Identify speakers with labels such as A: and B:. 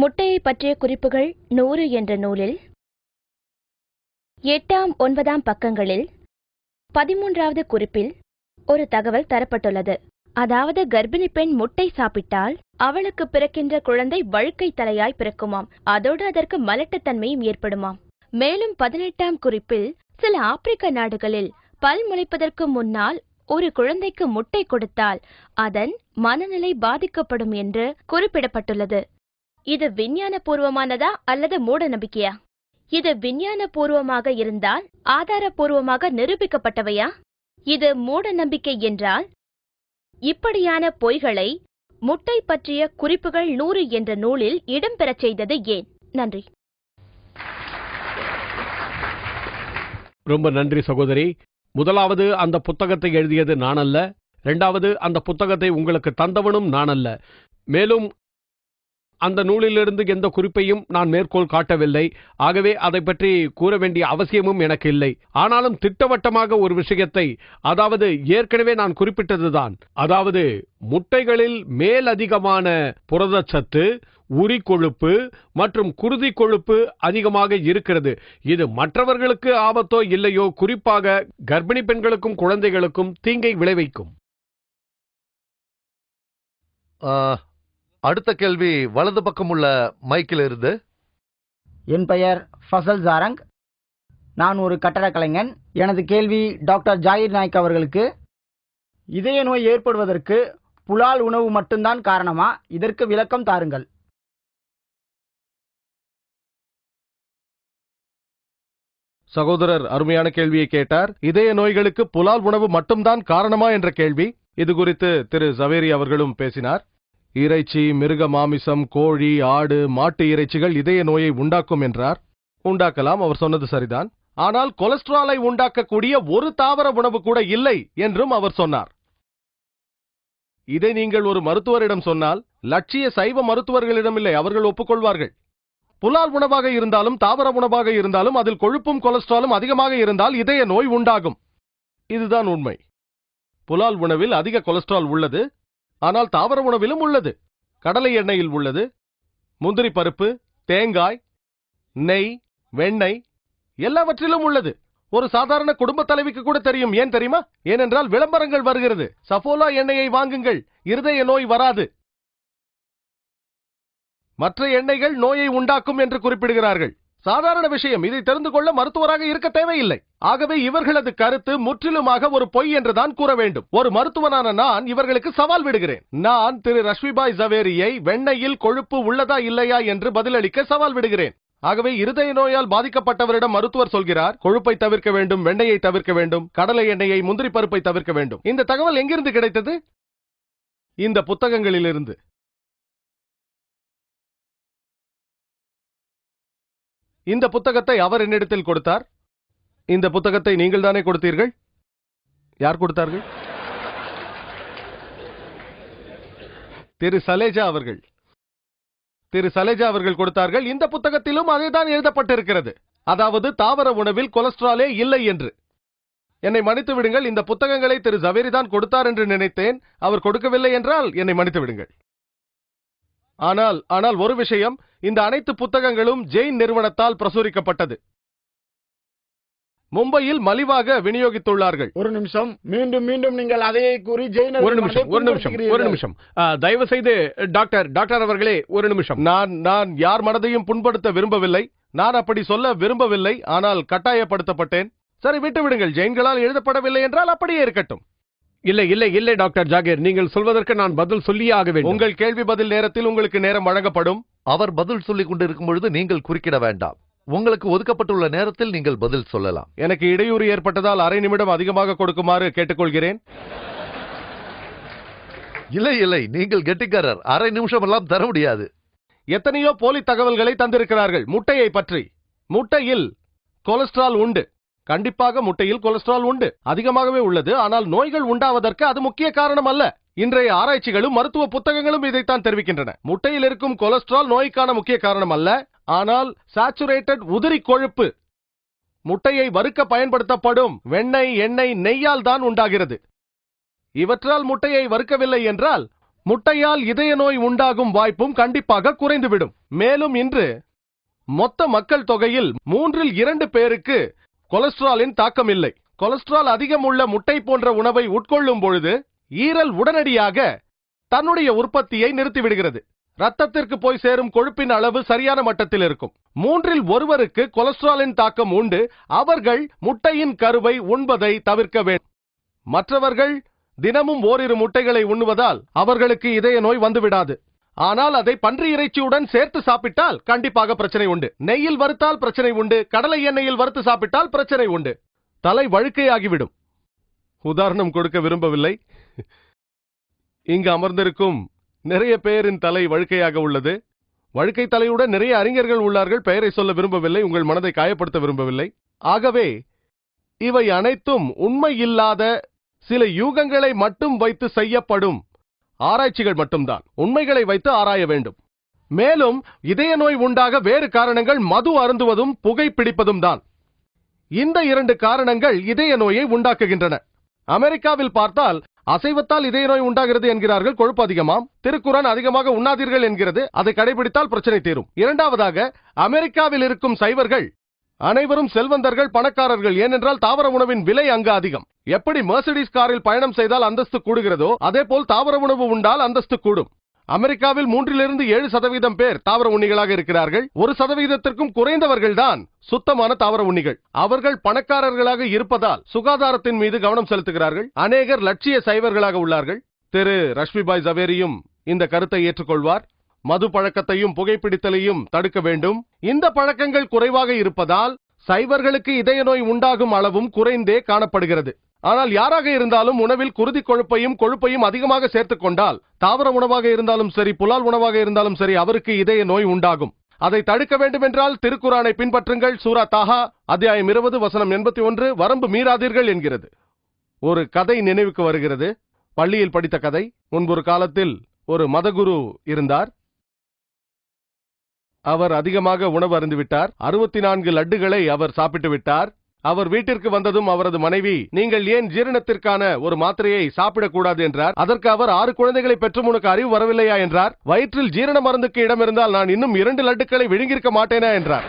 A: முட்டையை பற்றிய குறிப்புகள் நூறு என்ற நூலில். எட்டாம் ஒன்பதாம் பக்கங்களில் பதிமூன்றாவது குறிப்பில் ஒரு தகவல் தரப்பட்டுள்ளது. அதாவது கர்ப்பிணி பெண் முட்டை சாப்பிட்டால் அவளுக்கு பிறக்கின்ற குழந்தை வழுக்கை தலையாய் பிறக்குமாம். அதோடு அதற்கு மலட்டுத்தன்மையும் ஏற்படுமாம். மேலும் பதினெட்டாம் குறிப்பில் சில ஆப்பிரிக்க நாடுகளில் பல் முளைப்பதற்கு முன்னால் ஒரு குழந்தைக்கு முட்டை கொடுத்தால் அதன் மனநிலை பாதிக்கப்படும் என்று குறிப்பிடப்பட்டுள்ளது. இது விஞ்ஞான பூர்வமானதா அல்லது மூட நம்பிக்கையா இது விஞ்ஞான பூர்வமாக இருந்தால் ஆதாரபூர்வமாக நிரூபிக்கப்பட்டவையா? இது மூட நம்பிக்கை என்றால் இப்படியான பொய்களை முட்டை பற்றிய குறிப்புகள் நூறு என்ற நூலில் இடம்பெறச் செய்தது ஏன்? நன்றி.
B: ரொம்ப நன்றி சகோதரி. முதலாவது அந்த புத்தகத்தை எழுதியது நான் அல்ல இரண்டாவது அந்த புத்தகத்தை உங்களுக்கு தந்தவனும் நான் அல்ல மேலும் அந்த நூலிலிருந்து எந்த குறிப்பையும் நான் மேற்கோள் காட்டவில்லை. ஆகவே அதை பற்றி கூற வேண்டிய அவசியமும் எனக்கு இல்லை. ஆனாலும் திட்டவட்டமாக ஒரு விஷயத்தை அதாவது ஏற்கனவே நான் குறிப்பிட்டதுதான் அதாவது முட்டைகளில் மேலதிகமான புரதச்சத்து உரி கொழுப்பு மற்றும் குருதி கொழுப்பு அதிகமாக இருக்கிறது. இது மற்றவர்களுக்கு ஆபத்தோ இல்லையோ குறிப்பாக கர்ப்பிணி பெண்களுக்கும் குழந்தைகளுக்கும் தீங்கை விளைவிக்கும்.
C: அடுத்த கேள்வி வலது பக்கம் உள்ள மைக்கில் இருந்து.
D: என் பெயர் ஃபசல் ஜாரங் நான் ஒரு கட்டடக் கலைஞன் எனது கேள்வி டாக்டர் ஜாகிர் நாய்க் அவர்களுக்கு. இதய நோய் ஏற்படுவதற்கு புலால் உணவு மட்டும்தான் காரணமா? இதற்கு விளக்கம் தாருங்கள்.
E: சகோதரர் அருமையான கேள்வியை கேட்டார். இதய நோய்களுக்கு புலால் உணவு மட்டும்தான் காரணமா? என்ற கேள்வி. இது குறித்து திரு. சவேரி அவர்களும் பேசினார். இறைச்சி மிருக மாமிசம் கோழி ஆடு மாட்டு இறைச்சிகள் இதய நோயை உண்டாக்கும் என்றார். உண்டாக்கலாம் அவர் சொன்னது சரிதான். ஆனால் கொலஸ்ட்ராலை உண்டாக்கக்கூடிய ஒரு தாவர உணவு கூட இல்லை என்றும் அவர் சொன்னார். இதை நீங்கள் ஒரு மருத்துவரிடம் சொன்னால் லட்சிய சைவ மருத்துவர்களிடம் இல்லை அவர்கள் ஒப்புக்கொள்வார்கள். புலால் உணவாக இருந்தாலும் தாவர உணவாக இருந்தாலும் அதில் கொழுப்பும் கொலஸ்ட்ராலும் அதிகமாக இருந்தால் இதய நோய் உண்டாகும். இதுதான் உண்மை. புலால் உணவில் அதிக கொலஸ்ட்ரால் உள்ளது ஆனால் தாவர உணவிலும் உள்ளது. கடலை எண்ணெயில் உள்ளது. முந்திரி பருப்பு தேங்காய் நெய் வெண்ணெய் எல்லாவற்றிலும் உள்ளது. ஒரு சாதாரண குடும்ப தலைவிக்கு கூட தெரியும். ஏன் தெரியுமா? ஏனென்றால் விளம்பரங்கள் வருகிறது. சஃபோலா எண்ணெயை வாங்குங்கள். இருதய நோய் வராது. மற்ற எண்ணெய்கள் நோயை உண்டாக்கும் என்று குறிப்பிடுகிறார்கள். சாதாரண விஷயம். இதை தெரிந்து கொள்ள மருத்துவராக இருக்க தேவையில்லை. ஆகவே இவர்களது கருத்து முற்றிலுமாக ஒரு பொய் என்றுதான் கூற வேண்டும். ஒரு மருத்துவனான நான் இவர்களுக்கு சவால் விடுகிறேன். நான் திரு ரஷ்மிபாய் ஜவேரியை வெண்ணையில் கொழுப்பு உள்ளதா இல்லையா என்று பதிலளிக்க சவால் விடுகிறேன். ஆகவே இருதய நோயால் பாதிக்கப்பட்டவரிடம் மருத்துவர் சொல்கிறார் கொழுப்பை தவிர்க்க வேண்டும் வெண்ணெயை தவிர்க்க வேண்டும் கடலை எண்ணெயை முந்திரி பருப்பை தவிர்க்க வேண்டும். இந்த தகவல் எங்கிருந்து கிடைத்தது? இந்த புத்தகங்களிலிருந்து. இந்த புத்தகத்தை அவர் என்னிடத்தில் கொடுத்தார். இந்த புத்தகத்தை நீங்கள் தானே கொடுத்தீர்கள்? யார் கொடுத்தார்கள்? திரு சலேஜா அவர்கள். திரு சலேஜா அவர்கள் கொடுத்தார்கள் இந்த புத்தகத்திலும் அதேதான் எழுதப்பட்டிருக்கிறது. அதாவது தாவர உணவில் கொலஸ்ட்ராலே இல்லை என்று. என்னை மன்னித்து விடுங்கள் இந்த புத்தகங்களை திரு ஜவேரி தான் கொடுத்தார் என்று நினைத்தேன் அவர் கொடுக்கவில்லை என்றால் என்னை மன்னித்து விடுங்கள். ஆனால் ஆனால் ஒரு விஷயம் இந்த அனைத்து புத்தகங்களும் ஜெயின் நிறுவனத்தால் பிரசுரிக்கப்பட்டது. மும்பையில் மலிவாக விநியோகித்துள்ளார்கள்.
D: ஒரு நிமிஷம் மீண்டும் மீண்டும் நீங்கள் அதையே கூறி ஜெயினர்
B: ஒரு நிமிஷம் ஒரு நிமிஷம் ஒரு நிமிஷம். தயவு செய்து டாக்டர் டாக்டர் அவர்களே ஒரு நிமிஷம்.
E: நான் நான் யார் மனதையும் புண்படுத்த விரும்பவில்லை. நான் அப்படி சொல்ல விரும்பவில்லை ஆனால் கட்டாயப்படுத்தப்பட்டேன். சரி விட்டு விடுங்கள் ஜெயின்களால் எழுதப்படவில்லை என்றால் அப்படியே இருக்கட்டும்.
B: இல்லை இல்லை இல்லை டாக்டர் ஜாகீர். நீங்கள் சொல்வதற்கு நான் பதில் சொல்லியே ஆக வேண்டும்.
E: உங்கள் கேள்வி பதில் நேரத்தில் உங்களுக்கு நேரம் வழங்கப்படும்.
C: அவர் பதில் சொல்லிக் கொண்டிருக்கும் பொழுது நீங்கள் குறுக்கிட வேண்டாம். உங்களுக்கு ஒதுக்கப்பட்டுள்ள நேரத்தில் நீங்கள் பதில் சொல்லலாம்.
E: எனக்கு இடையூறு ஏற்பட்டதால் அரை நிமிடம் அதிகமாக கொடுக்குமாறு கேட்டுக்கொள்கிறேன்.
C: இல்லை இல்லை நீங்கள் கெட்டிக்காரர். அரை நிமிஷம் எல்லாம் தர முடியாது.
E: எத்தனையோ போலி தகவல்களை தந்திருக்கிறார்கள். முட்டையை பற்றி. முட்டையில் கொலஸ்ட்ரால் உண்டு. கண்டிப்பாக முட்டையில் கொலஸ்ட்ரால் உண்டு. அதிகமாகவே உள்ளது. ஆனால் நோய்கள் உண்டாவதற்கு அது முக்கிய காரணம் அல்ல இன்றைய ஆராய்ச்சிகளும் மருத்துவ புத்தகங்களும் இதைத்தான் தெரிவிக்கின்றன. முட்டையில் இருக்கும் கொலஸ்ட்ரால் நோய்க்கான முக்கிய காரணம் அல்ல ஆனால் சாச்சுரேட்டட் உதிரி கொழுப்பு முட்டையை வறுக்க பயன்படுத்தப்படும் வெண்ணெய் எண்ணெய் நெய்யால் தான் உண்டாகிறது. இவற்றால் முட்டையை வறுக்கவில்லை என்றால் முட்டையால் இதய நோய் உண்டாகும் வாய்ப்பும் கண்டிப்பாக குறைந்துவிடும். மேலும் இன்று மொத்த மக்கள் தொகையில் மூன்றில் இரண்டு பேருக்கு கொலஸ்ட்ராலின் தாக்கம் இல்லை கொலஸ்ட்ரால் அதிகம் உள்ள முட்டை போன்ற உணவை உட்கொள்ளும் பொழுது ஈரல் உடனடியாக தன்னுடைய உற்பத்தியை நிறுத்திவிடுகிறது. ரத்தத்திற்கு போய் சேரும் கொழுப்பின் அளவு சரியான மட்டத்தில் இருக்கும். மூன்றில் ஒருவருக்கு கொலஸ்ட்ராலின் தாக்கம் உண்டு. அவர்கள் முட்டையின் கருவை உண்பதை தவிர்க்க வேண்டும். மற்றவர்கள் தினமும் ஓரிரு முட்டைகளை உண்ணுவதால் அவர்களுக்கு இதய நோய் வந்துவிடாது. ஆனால் அதை பன்றி இறைச்சியுடன் சேர்த்து சாப்பிட்டால் கண்டிப்பாக பிரச்சனை உண்டு. நெய்யில் வறுத்தால் பிரச்சனை உண்டு. கடலை எண்ணெயில் வறுத்து சாப்பிட்டால் பிரச்சனை உண்டு. தலை வழுக்கையாகிவிடும். உதாரணம் கொடுக்க விரும்பவில்லை. இங்கு அமர்ந்திருக்கும் நிறைய பேரின் தலை வழுக்கையாக உள்ளது. வழுக்கை தலையுடன் நிறைய அறிஞர்கள் உள்ளார்கள். பெயரை சொல்ல விரும்பவில்லை. உங்கள் மனதை காயப்படுத்த விரும்பவில்லை. ஆகவே இவை அனைத்தும் உண்மை இல்லாத சில யூகங்களை மட்டும் வைத்து செய்யப்படும் ஆராய்ச்சிகள் மட்டும்தான். உண்மைகளை வைத்து ஆராய வேண்டும். மேலும் இதய நோய் உண்டாக வேறு காரணங்கள் மது அருந்துவதும் புகைப்பிடிப்பதும் தான். இந்த இரண்டு காரணங்கள் இதய நோயை உண்டாக்குகின்றன. அமெரிக்காவில் பார்த்தால் அசைவத்தால் இதய நோய் உண்டாகிறது என்கிறார்கள் கொழுப்பு அதிகமாம் திருக்குறான் அதிகமாக உண்ணாதீர்கள் என்கிறது. அதை கடைபிடித்தால் பிரச்சனை தீரும். இரண்டாவதாக அமெரிக்காவில் இருக்கும் சைவர்கள் அனைவரும் செல்வந்தர்கள் பணக்காரர்கள் ஏனென்றால் தாவர உணவின் விலை அங்கு அதிகம். எப்படி மெர்சடிஸ் காரில் பயணம் செய்தால் அந்தஸ்து கூடுகிறதோ அதே போல் தாவர உணவு உண்டால் அந்தஸ்து கூடும். அமெரிக்காவில் மூன்றிலிருந்து ஏழு சதவீதம் பேர் தாவர உண்ணிகளாக இருக்கிறார்கள். ஒரு சதவீதத்திற்கும் குறைந்தவர்கள்தான் சுத்தமான தாவர உண்ணிகள். அவர்கள் பணக்காரர்களாக இருப்பதால் சுகாதாரத்தின் மீது கவனம் செலுத்துகிறார்கள். அநேகர் லட்சிய சைவர்களாக உள்ளார்கள். திரு. ரஷ்மிபாய் ஜவேரியும் இந்த கருத்தை ஏற்றுக்கொள்வார். மது பழக்கத்தையும் புகைப்பிடித்தலையும் தடுக்க வேண்டும். இந்த பழக்கங்கள் குறைவாக இருப்பதால் சைவர்களுக்கு இதய நோய் உண்டாகும் அளவும் குறைந்தே காணப்படுகிறது. ஆனால் யாராக இருந்தாலும் உணவில் குருதி கொழுப்பையும் கொழுப்பையும் அதிகமாக சேர்த்துக் கொண்டால் தாவர உணவாக இருந்தாலும் சரி புலால் உணவாக இருந்தாலும் சரி அவருக்கு இதய நோய் உண்டாகும். அதை தடுக்க வேண்டுமென்றால் திருக்குறானை பின்பற்றுங்கள். சூரா தாஹா அத்தியாயம் இருபது வசனம் எண்பத்தி ஒன்று வரம்பு மீறாதீர்கள் என்கிறது. ஒரு கதை நினைவுக்கு வருகிறது. பள்ளியில் படித்த கதை. முன்பொரு காலத்தில் ஒரு மதகுரு இருந்தார். அவர் அதிகமாக உணவு அருந்துவிட்டார் அறுபத்தி நான்கு லட்டுகளை அவர் சாப்பிட்டு விட்டார். அவர் வீட்டிற்கு வந்ததும் அவரது மனைவி நீங்கள் ஏன் ஜீரணத்திற்கான ஒரு மாத்திரையை சாப்பிடக்கூடாது? என்றார். அதற்கு அவர் ஆறு குழந்தைகளை பெற்றும் உனக்கு அறிவு வரவில்லையா? என்றார். வயிற்றில் ஜீரண மருந்துக்கு இடம் இருந்தால் நான் இன்னும் இரண்டு லட்டுக்களை விழுங்கியிருக்க மாட்டேனா? என்றார்.